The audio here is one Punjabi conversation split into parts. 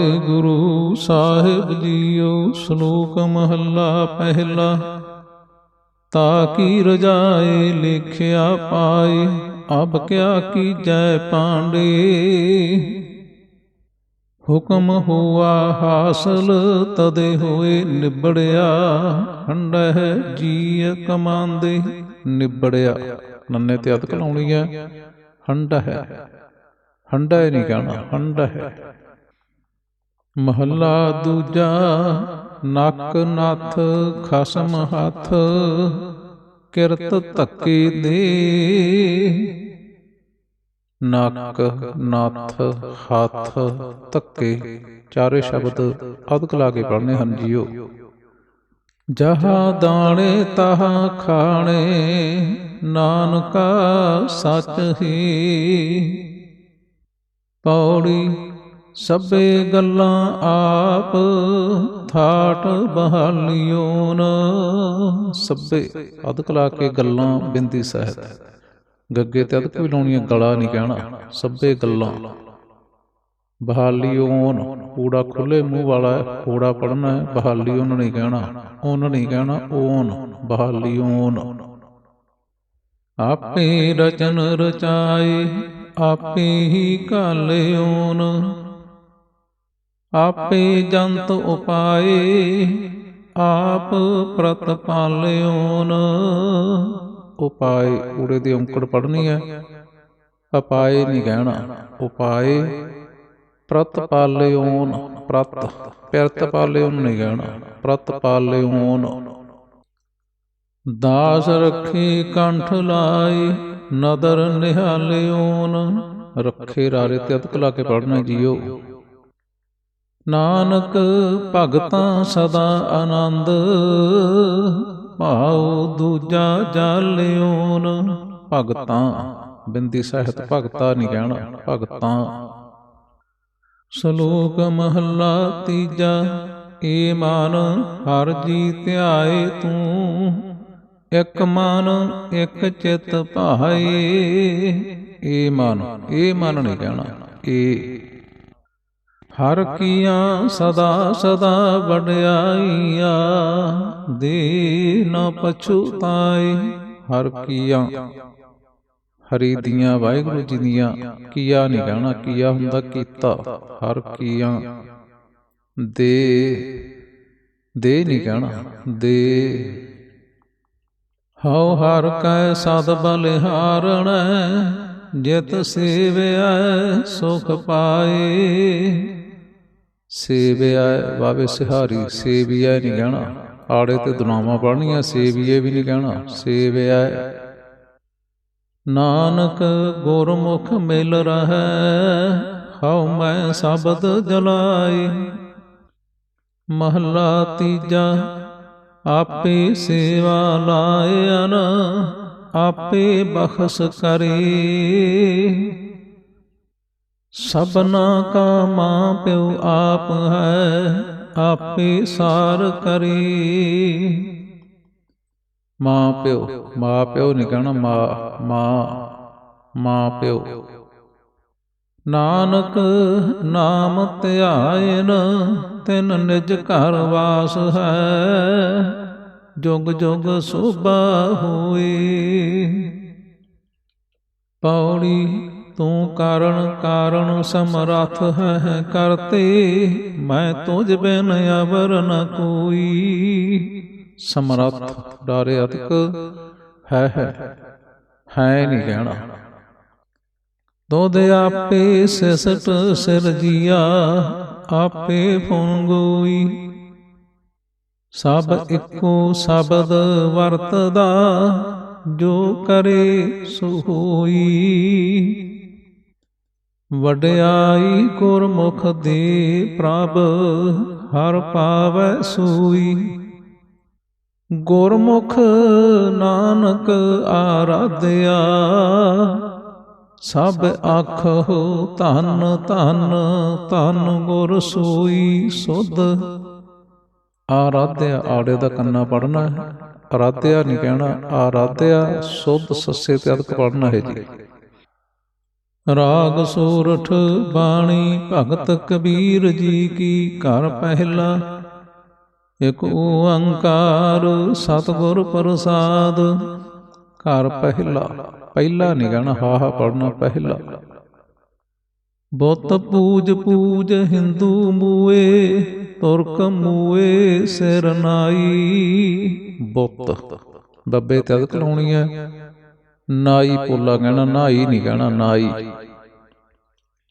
ਵਾਹਿਗੁਰੂ ਸਾਹਿਬ ਜੀਓ, ਸ਼ਲੋਕ ਮਹੱਲਾ ਪਹਿਲਾ। ਤਾ ਕੀ ਰਜਾਏ ਲਿਖਿਆ ਪਾਏ, ਅਬ ਕਿਆ ਕੀਜੈ ਪਾਂਡੇ। ਹੁਕਮ ਹੁਆ ਹਾਸਲ, ਤਦੇ ਹੋਏ ਨਿਬੜਿਆ। ਹੰਡਹਿ ਜੀ ਕਮਾਂਦੇ, ਨਿਬੜਿਆ। ਨੰਨੇ ਤੇ ਅਦਕ ਲਾਉਣੀ ਹੈ ਹੰਡਾ ਹੈ ਹੰਡਾ ਨਹੀਂ ਕਹਿਣਾ ਹੰਡਾ ਹੈ ਮਹੱਲਾ ਦੂਜਾ ਨੱਕ ਨੱਥ ਖਸਮ ਹੱਥ ਕਿਰਤ ਧੱਕੇ ਦੇ। ਨੱਕ ਨੱਥ ਹੱਥ ਧੱਕੇ ਚਾਰੇ ਸ਼ਬਦ ਅਦਕ ਲਾ ਕੇ ਪੜ੍ਹਨੇ ਹਨ ਜੀਓ। ਜਹਾਂ ਦਾਣੇ ਤਹਾਂ ਖਾਣੇ ਨਾਨਕਾ ਸੱਚ ਹੀ। ਪੌੜੀ ਸਭੇ ਗੱਲਾਂ ਆਪ ਥਾਟ ਬਹਾਲਿਓਨ। ਸਭੇ ਅਦਕ ਲਾ ਕੇ ਗੱਲਾਂ ਬਿੰਦੀ ਸਹਿਤ। ਗੱਗੇ ਤੇ ਅਦਕ ਵੀ ਲਾਉਣੀ ਹੈ ਗਲਾ ਨਹੀਂ ਕਹਿਣਾ। ਸਭੇ ਗੱਲਾਂ। ਬਹਾਲੀਓਨ ਊੜਾ ਖੁੱਲੇ ਮੂੰਹ ਵਾਲਾ ਹੈ ਊੜਾ ਪੜਨਾ ਹੈ, ਬਹਾਲੀਓਨ ਨਹੀਂ ਕਹਿਣਾ। ਓਨ ਨਹੀਂ ਕਹਿਣਾ, ਓਨ, ਬਹਾਲੀਓਨ। ਆਪੇ ਰਚਨ ਰਚਾਏ, ਆਪੇ ਹੀ ਕਾਲਿਓਨ ਆਪੇ ਜੰਤ ਉਪਾਏ, ਆਪ ਪ੍ਰਤਪਾਲਿਓਨ ਉਪਾਏ, ਊੜੇ ਦੀ ਔਂਕੜ ਪੜਨੀ ਹੈ। ਅਪਾਏ ਨਹੀਂ ਕਹਿਣਾ ਉਪਾਏ ਪ੍ਰਤਪਾਲਿਓਨ ਪ੍ਰਤ ਪ੍ਰਤਪਾਲਿਓਨ ਨਹੀਂ ਕਹਿਣਾ ਪ੍ਰਤਪਾਲਿਓਨ ਦਾਸ ਰੱਖੀ ਕੰਠ ਲਾਏ, ਨਦਰ ਨਿਹਾਲਿਓਨ ਰੱਖੇ ਰਾਰੇ ਤੇ ਅਦਕ ਲਾ ਕੇ ਪੜਨਾ ਜੀਓ। ਨਾਨਕ ਭਗਤਾਂ ਸਦਾ ਆਨੰਦ ਭਾਉ ਦੂਜਾ ਜਾਲਿਓਨ ਭਗਤਾਂ, ਬਿੰਦੀ ਸਹਿਤ ਭਗਤਾ ਨਹੀਂ ਕਹਿਣਾ ਭਗਤਾਂ। ਸ਼ਲੋਕ ਮਹੱਲਾ ਤੀਜਾ, ਏ ਮਨ ਹਰ ਜੀ ਧਿਆਏ ਤੂੰ, ਇੱਕ ਮਨ, ਇਕ ਚਿਤ ਭਾਏ। ਏ ਮਨ ਏ ਮਨ ਨਹੀਂ ਕਹਿਣਾ ਏ ਹਰ ਕੀਆਂ ਸਦਾ ਸਦਾ ਵਡਿਆਈਆ, ਦੇ ਨਾ ਪਛੁਤਾਏ ਹਰ ਕੀਆਂ। ਹਰੀ ਦੀਆਂ, ਵਾਹਿਗੁਰੂ ਜੀ ਦੀਆਂ, ਕੀਆ ਨਹੀਂ ਕਹਿਣਾ ਕੀਆ ਹੁੰਦਾ ਕੀਤਾ, ਹਰ ਕੀਆਂ। ਦੇ ਦੇ ਨਹੀਂ ਕਹਿਣਾ ਦੇ। ਹਉ ਹਰ ਕੈ ਸਦ ਬਲਿਹਾਰਣ ਜਿਤ ਸੇਵਿਆ ਸੁਖ ਪਾਏ। ਸੇਵਿਆ ਵਾਵੇ ਸਿਹਾਰੀ ਸੇਵਿਆ ਨਹੀਂ ਕਹਿਣਾ। ਆੜੇ ਤੇ ਦੁਨਾਵਾਂ ਪੜਨੀਆਂ ਸੇਵੀਏ ਵੀ ਨਹੀਂ ਕਹਿਣਾ। ਸੇਵਿਆ ਨਾਨਕ ਗੁਰਮੁਖ ਮਿਲ ਰਹੈ, ਹਉ ਮੈਂ ਸ਼ਬਦ ਜਲਾਈ ਮਹੱਲਾ ਤੀਜਾ, ਆਪੇ ਸੇਵਾ ਲਾਇਨ ਆਪੇ ਬਖਸ਼ ਕਰੇ। ਸਭਨਾ ਕਾ ਮਾਂ ਪਿਓ ਆਪ ਹੈ, ਆਪੇ ਸਾਰ ਕਰੇ। ਮਾਂ ਪਿਓ ਮਾਂ ਪਿਓ ਨਹੀਂ ਕਹਿਣਾ, ਮਾਂ ਮਾਂ ਮਾਂ ਪਿਓ। ਨਾਨਕ ਨਾਮ ਧਿਆਇਨ, ਤਿਨ ਨਿਜ ਘਰ ਵਾਸ ਹੈ। ਜੁਗ ਜੁਗ ਸੋਭਾ ਹੋਏ। ਪੌੜੀ ਤੂੰ ਕਾਰਣ ਕਾਰਣ ਸਮਰਥ ਹੈ ਕਰਤੇ। ਮੈਂ ਤੁਝ ਬਿਨ ਅਵਰ ਨ ਕੋਈ। ਸਮਰੱਥ ਡਾਰੇ ਅਤਕ ਹੈ ਹੈ ਹੈ ਨਹੀਂ ਕਹਿਣਾ। ਦੁਧ ਆਪੇ ਸਿਸਟ ਸਿਰਜੀਆ, ਆਪੇ ਫੁੰਗੋਈ ਸਭ ਇੱਕੋ ਸ਼ਬਦ ਵਰਤਦਾ, ਜੋ ਕਰੇ ਸੋ ਹੋਈ। ਵਡਿਆਈ ਗੁਰਮੁਖ ਦੇ ਪ੍ਰਭ, ਹਰ ਪਾਵੈ ਸੂਈ। ਗੁਰਮੁਖ ਨਾਨਕ ਆਰਾਧਿਆ, ਸਭ ਆਖੋ ਧਨ ਧਨ, ਧੰਨ ਗੁਰ ਸੋਈ। ਸੁਧ ਆਰਾਧਿਆ ਆੜੇ ਦਾ ਕੰਨਾ ਪੜਨਾ ਹੈ। ਆਰਾਧਿਆ ਨਹੀਂ ਕਹਿਣਾ ਆਰਾਧਿਆ ਸੁਧ ਸੱਸੇ ਤੇ ਅਦਕ ਪੜਨਾ ਹੈ ਜੀ। ਰਾਗ ਸੂਰਠ ਬਾਣੀ ਭਗਤ ਕਬੀਰ ਜੀ ਕੀ ਘਰ ਪਹਿਲਾ। ਇਕ ਓੰਕਾਰ ਸਤਿਗੁਰ ਪ੍ਰਸਾਦ। ਘਰ ਪਹਿਲਾ ਪਹਿਲਾ ਨਹੀਂ ਕਹਿਣਾ, ਹਾ ਹਾ ਪੜਨਾ ਪਹਿਲਾ। ਬੁੱਤ ਪੂਜ ਪੂਜ ਹਿੰਦੂ ਮੂਏ, ਤੁਰਕ ਮੂਏ ਸਿਰ ਨਾਈ। ਬੁੱਤ ਤੇ ਅਦਕ ਲਾਉਣੀ ਹੈ ਨਾਈ ਪੋਲਾ ਕਹਿਣਾ, ਨਾਈ ਨਹੀਂ ਕਹਿਣਾ, ਨਾਈ।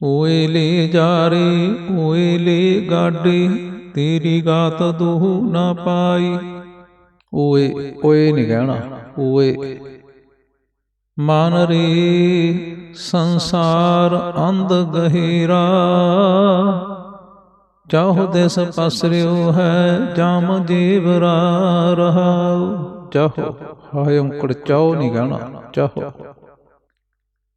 ਓਏ ਲੈ ਜਾਰੇ ਓਏ ਲੈ ਗਾਡੇ, ਤੇਰੀ ਗਾਤ ਦੂਹ ਨਾ ਪਾਈ। ਓਏ ਓਏ ਨਹੀਂ ਕਹਿਣਾ, ਓਏ। ਮਨ ਰੇ ਸੰਸਾਰ ਅੰਧ ਗਹਿਰਾ। ਚਾਹੋ ਦੇਸ ਪਸਰਿਓ ਹੈ ਜਾਮ ਜੀਵਰਾ ਰਹਾਉ ਚਾਹੋ, ਹਾਏ ਉਂਕੜ ਚਾਹੋ ਨਹੀਂ ਗਾਣਾ ਚਾਹੋ।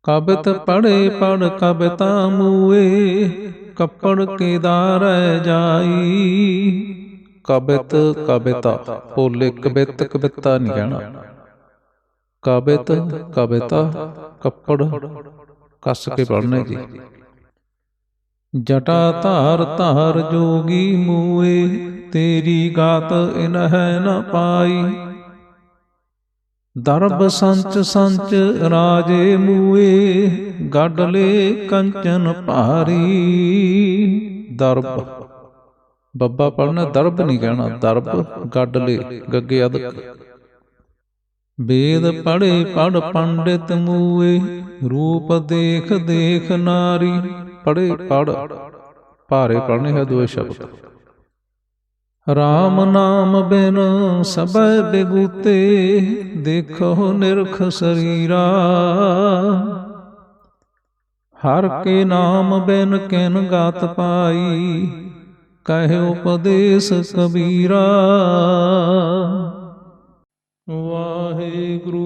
ਕਬਤ ਪੜੇ ਪੜ ਕਬਤਾ ਮੂਏ, ਕੱਪੜ ਕੇਦਾਰ ਜਾਈ। ਕਬਤ ਕਬਤਾ, ਭੋਲੇ ਕਬਿਤ ਕਬਿਤਾ ਨਹੀਂ ਕਹਿਣਾ ਕਬਿਤ ਕਬਿਤਾ ਕੱਪੜ ਕੱਸ ਕੇ ਪੜਨੇ ਜੀ ਜਟਾ ਧਾਰ ਧਾਰ ਜੋਗੀ ਮੂਏ ਤੇਰੀ ਗਾਤ ਇਨਹਿ ਨ ਪਾਈ। ਦਰਬ ਸੰਚ ਸੰਚ ਰਾਜੇ ਮੂਏ ਗੱਡਲੇ ਕੰਚਨ ਭਾਰੀ। ਦਰਬ ਬੱਬਾ ਪੜਨਾ ਦਰਬ ਨਹੀਂ ਕਹਿਣਾ ਦਰਬ ਗੱਡਲੇ ਗੱਗੇ ਅਦਕ। ਵੇਦ ਪੜੇ ਪੜ ਪੰਡਿਤ ਮੂਏ ਰੂਪ ਦੇਖ ਦੇਖ ਨਾਰੀ ਪੜੇ ਪੜ ਭਾਰੇ ਪੜਨੇ ਹੈ ਦੋਏ ਸ਼ਬਦ। RAM ਨਾਮ ਬਿਨ ਸਬੈ ਬਿਗੂਤੇ ਦੇਖੋ ਨਿਰਖ ਸਰੀਰਾ। ਹਰ ਕੇ ਨਾਮ ਬਿਨ ਕਿਨ ਗਾਤ ਪਾਈ ਕਹਿ ਉਪਦੇਸ਼ ਕਬੀਰਾ। ਵਾਹਿਗੁਰੂ